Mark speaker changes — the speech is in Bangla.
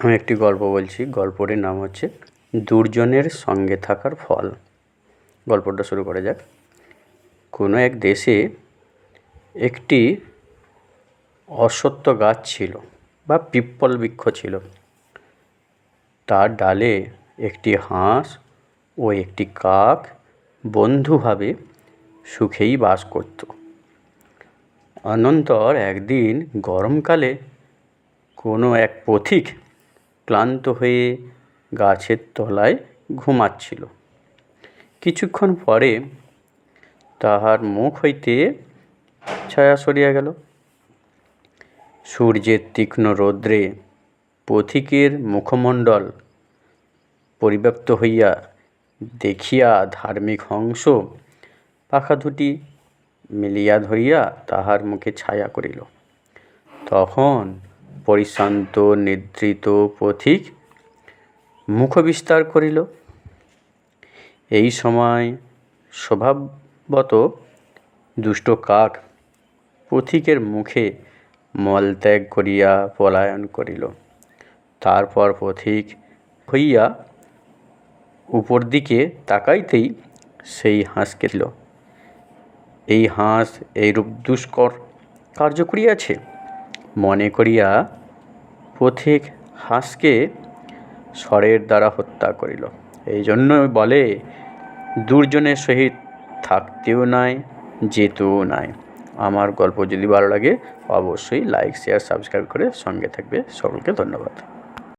Speaker 1: আমি একটি গল্প বলছি। গল্পটির নাম হচ্ছে দুর্জনের সঙ্গে থাকার ফল। গল্পটা শুরু করা যাক। কোনো এক দেশে একটি অশ্বত্থ গাছ ছিল বা পিপ্পল বৃক্ষ ছিল। তার ডালে একটি হাঁস ও একটি কাক বন্ধুভাবে সুখেই বাস করত। অনন্তর একদিন গরমকালে কোনো এক পথিক ক্লান্ত হয়ে গাছের তলায় ঘুমাচ্ছিল। কিছুক্ষণ পরে তাহার মুখ হইতে ছায়া সরিয়া গেল। সূর্যের তীক্ষ্ণ রৌদ্রে পথিকের মুখমণ্ডল পরিব্যাপ্ত হইয়া দেখিয়া ধার্মিক হংস পাখা দুটি মিলিয়া ধরিয়া তাহার মুখে ছায়া করিল। তখন পরিশ্রান্ত নিদ্রিত পথিক মুখ বিস্তার করিল। এই সময় স্বভাবত দুষ্ট কাক পথিকের মুখে মলত্যাগ করিয়া পলায়ন করিল। তারপর পথিক হইয়া উপর দিকে তাকাইতেই সেই হাঁস দিল এই হাঁস এইরূপ দুষ্কর কার্য করিয়াছে? মনে করিয়া পথিক হাঁসকে স্বরের দ্বারা হত্যা করিল। এই জন্য বলে, দুর্জনের সহিত থাকতেও নাই, যেতেও নাই। আমার গল্প যদি ভালো লাগে, অবশ্যই লাইক শেয়ার সাবস্ক্রাইব করে সঙ্গে থাকবে। সকলকে ধন্যবাদ।